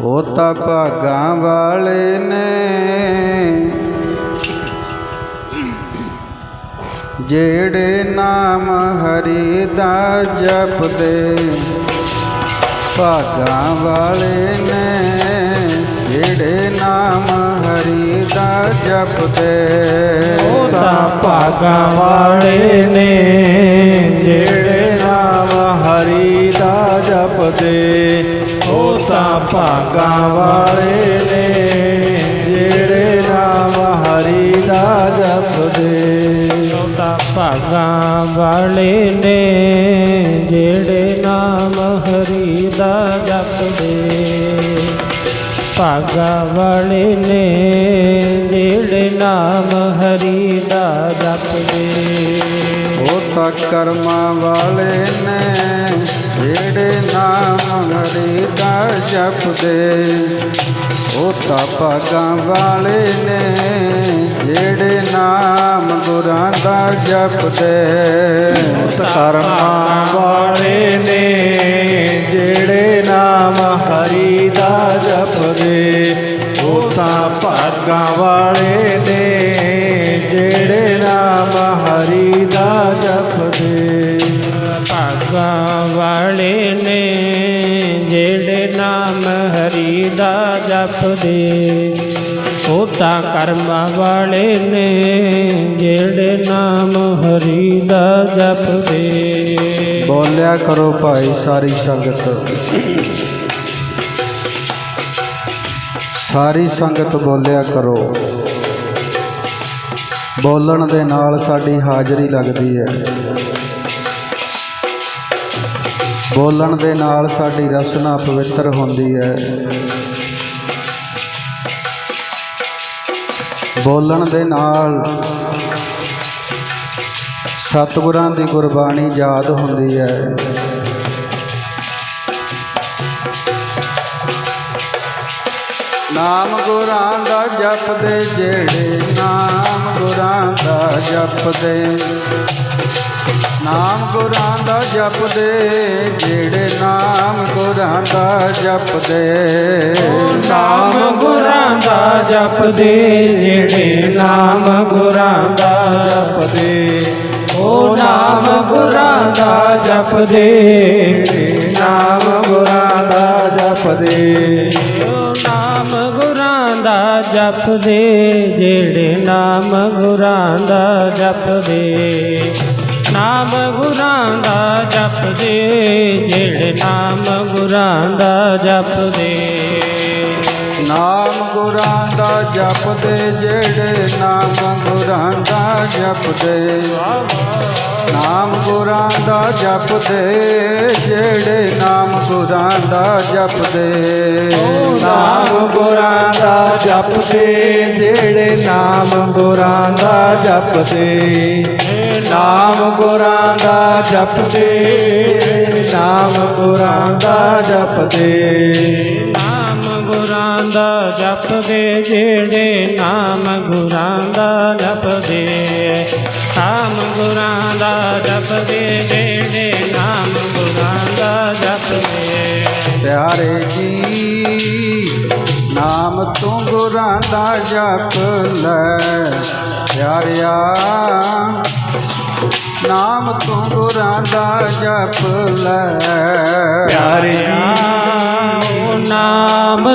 ਉਹ ਤਾਂ ਭਾਗਾਂ ਵਾਲੇ ਨੇ। ਜਿਹੜੇ ਨਾਮ ਹਰੀ ਦਾ ਜਪਦੇ, ਭਾਗਾਂ ਵਾਲੇ ਨੇ। ਜਿਹੜੇ ਨਾਮ ਹਰੀ ਦਾ ਜਪਦੇ, ਉਹ ਤਾਂ ਭਾਗਾਂ ਵਾਲੇ ਨੇ। ਜਿਹੜੇ ਨਾਮ ਹਰੀ ਦਾ ਜਪਦੇ ਭਾਗਾਂ ਵਾਲੇ ਨੇ, ਜਿਹੜੇ ਨਾਮ ਹਰੀ ਦਾ ਜਪਦੇ ਉਹ ਤਾਂ ਭਾਗਾਂ ਵਾਲੇ ਨੇ, ਜਿਹੜੇ ਨਾਮ ਹਰੀ ਦਾ ਜਪਦੇ ਭਾਗਾ ਵਾਲੇ ਨੇ, ਜਿਹੜੇ ਨਾਮ ਹਰੀ ਦਾ ਜਪਦੇ ਉਹ ਤਾਂ ਕਰਮਾਂ ਵਾਲੇ ਨੇ ਜਿਹੜੇ ਨਾਮ ਹਰੀ ਦਾ ਜਪਦੇ। ਉਹ ਤਾਂ ਭਾਗਾਂ ਵਾਲੇ ਨੇ ਜਿਹੜੇ ਨਾਮ ਗੁਰਾਂ ਦਾ ਜਪਦੇ। ਕਰਮਾਂ ਵਾਲੇ ਨੇ ਜਿਹੜੇ ਨਾਮ ਹਰੀ ਦਾ ਜਪਦੇ। ਉਹ ਤਾਂ ਭਾਗਾਂ ਵਾਲੇ ਜਪਦੇ ਭਾਗਾਂ ਵਾਲੇ ਨੇ ਜਿਹੜੇ ਨਾਮ ਹਰੀ ਦਾ ਜਪਦੇ ਉਹ ਤਾਂ ਕਰਮਾਂ ਵਾਲੇ ਨੇ ਜਿਹੜੇ ਨਾਮ ਹਰੀ ਦਾ ਜਪਦੇ ਬੋਲਿਆ ਕਰੋ ਭਾਈ ਸਾਰੀ ਸੰਗਤ। ਸਾਰੀ ਸੰਗਤ ਬੋਲਿਆ ਕਰੋ। ਬੋਲਣ ਦੇ ਨਾਲ ਸਾਡੀ ਹਾਜ਼ਰੀ ਲੱਗਦੀ ਹੈ। ਬੋਲਣ ਦੇ ਨਾਲ ਸਾਡੀ ਰਸਨਾ ਪਵਿੱਤਰ ਹੁੰਦੀ ਹੈ। ਬੋਲਣ ਦੇ ਨਾਲ ਸਤਿਗੁਰਾਂ ਦੀ ਗੁਰਬਾਣੀ ਯਾਦ ਹੁੰਦੀ ਹੈ। ਨਾਮ ਗੁਰਾਂ ਦਾ ਜਪਦੇ ਜਿਹੜੇ ਨਾਮ ਗੁਰਾਂ ਦਾ ਜਪਦੇ। ਨਾਮ ਗੁਰਾਂ ਦਾ ਜਪਦੇ ਜਿਹੜੇ ਨਾਮ ਗੁਰਾਂ ਦਾ ਜਪਦੇ। ਨਾਮ ਗੁਰਾਂ ਦਾ ਜਪਦੇ ਜਿਹੜੇ ਨਾਮ ਗੁਰਾਂ ਦਾ ਜਪਦੇ। ਉਹ ਨਾਮ ਗੁਰਾਂ ਦਾ ਜਪਦੇ ਨਾਮ ਗੁਰਾਂ ਦਾ ਜਪਦੇ। ਜੋ ਨਾਮ ਗੁਰਾਂ ਦਾ ਜਪਦੇ, ਜਿਹੜੇ ਨਾਮ ਗੁਰਾਂ ਦਾ ਜਪਦੇ ਨਾਮ ਗੁਰਾਂ ਦਾ ਜਪਦੇ ਜਿਹੜੇ ਨਾਮ ਗੁਰਾਂ ਦਾ ਜਪਦੇ। ਨਾਮ ਗੁਰਾਂ ਦਾ ਜਪਦੇ ਜਿਹੜੇ ਨਾਮ ਗੁਰਾਂ ਦਾ ਜਪਦੇ। ਨਾਮ ਗੁਰਾਂ ਦਾ ਜਪਦੇ ਜਿਹੜੇ ਨਾਮ ਗੁਰਾਂ ਦਾ ਜਪਦੇ। ਨਾਮ ਗੁਰਾਂ ਦਾ ਜਪਦੇ ਜਿਹੜੇ ਨਾਮ ਗੁਰਾਂ ਦਾ ਜਪਦੇ। ਨਾਮ ਗੁਰਾਂ ਦਾ ਜਪਦੇ ਨਾਮ ਗੁਰਾਂ ਦਾ ਜਪਦੇ। ਗੁਰਾਂ ਦਾ ਜਪਦੇ, ਜਿਹੜੇ ਨਾਮ ਗੁਰਾਂ ਦਾ ਜਪਦੇ। ਨਾਮ ਗੁਰਾਂ ਦਾ ਜਪਦੇ, ਜਿਹੜੇ ਨਾਮ ਗੁਰਾਂ ਦਾ ਜਪਦੇ। ਪਿਆਰੇ ਜੀ, ਨਾਮ ਤੂੰ ਗੁਰਾਂ ਦਾ ਜਪ ਲੈ। ਪਿਆਰਿਆ, ਨਾਮ ਤੂੰ ਗੁਰਾਂ ਦਾ ਜਪ ਲੈ।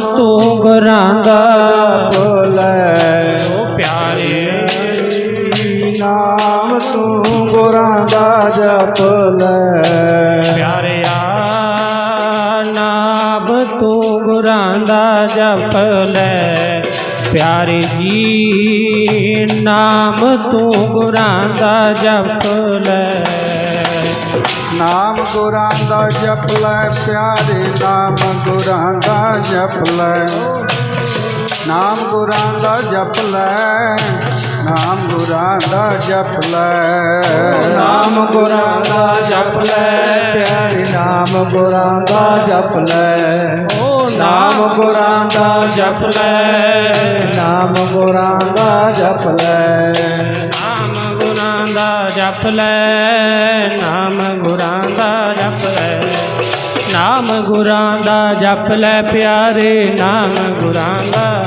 ਤੂੰ ਗੁਰਾਂ ਦਾ ਬੋਲੇ। ਉਹ ਪਿਆਰੇ। ਨਾਮ ਤੂੰ ਗੁਰਾਂ ਦਾ ਜਪ ਲੈ। ਪਿਆਰਿਆ ਨਾਮ ਤੂੰ ਗੁਰਾਂ ਦਾ ਜਪ ਲੈ। ਪਿਆਰੇ ਜੀ ਨਾਮ ਤੂੰ ਗੁਰਾਂ ਦਾ ਜਪ ਲੈ। ਨਾਮ ਗੁਰਾਂ ਦਾ ਜਪ ਲੈ ਪਿਆਰੇ ਨਾਮ ਗੁਰਾਂ ਦਾ ਜਪ ਲੈ। ਨਾਮ ਗੁਰਾਂ ਦਾ ਜਪ ਲੈ ਨਾਮ ਗੁਰਾਂ ਦਾ ਜਪ ਲੈ। ਨਾਮ ਗੁਰਾਂ ਦਾ ਜਪ ਲੈ ਪਿਆਰੇ ਨਾਮ ਗੁਰਾਂ ਦਾ ਜਪ ਲੈ। ਓ ਨਾਮ ਗੁਰਾਂ ਦਾ ਜਪ ਲੈ ਨਾਮ ਗੁਰਾਂ ਦਾ ਜਪ ਲੈ। ਨਾਮ ਗੁਰਾਂ ਦਾ ਜਪ ਲੈ ਨਾਮ ਨਾਮ ਗੁਰਾਂ ਦਾ ਜਪ ਲੈ ਪਿਆਰੇ ਨਾਮ ਗੁਰਾਂ ਦਾ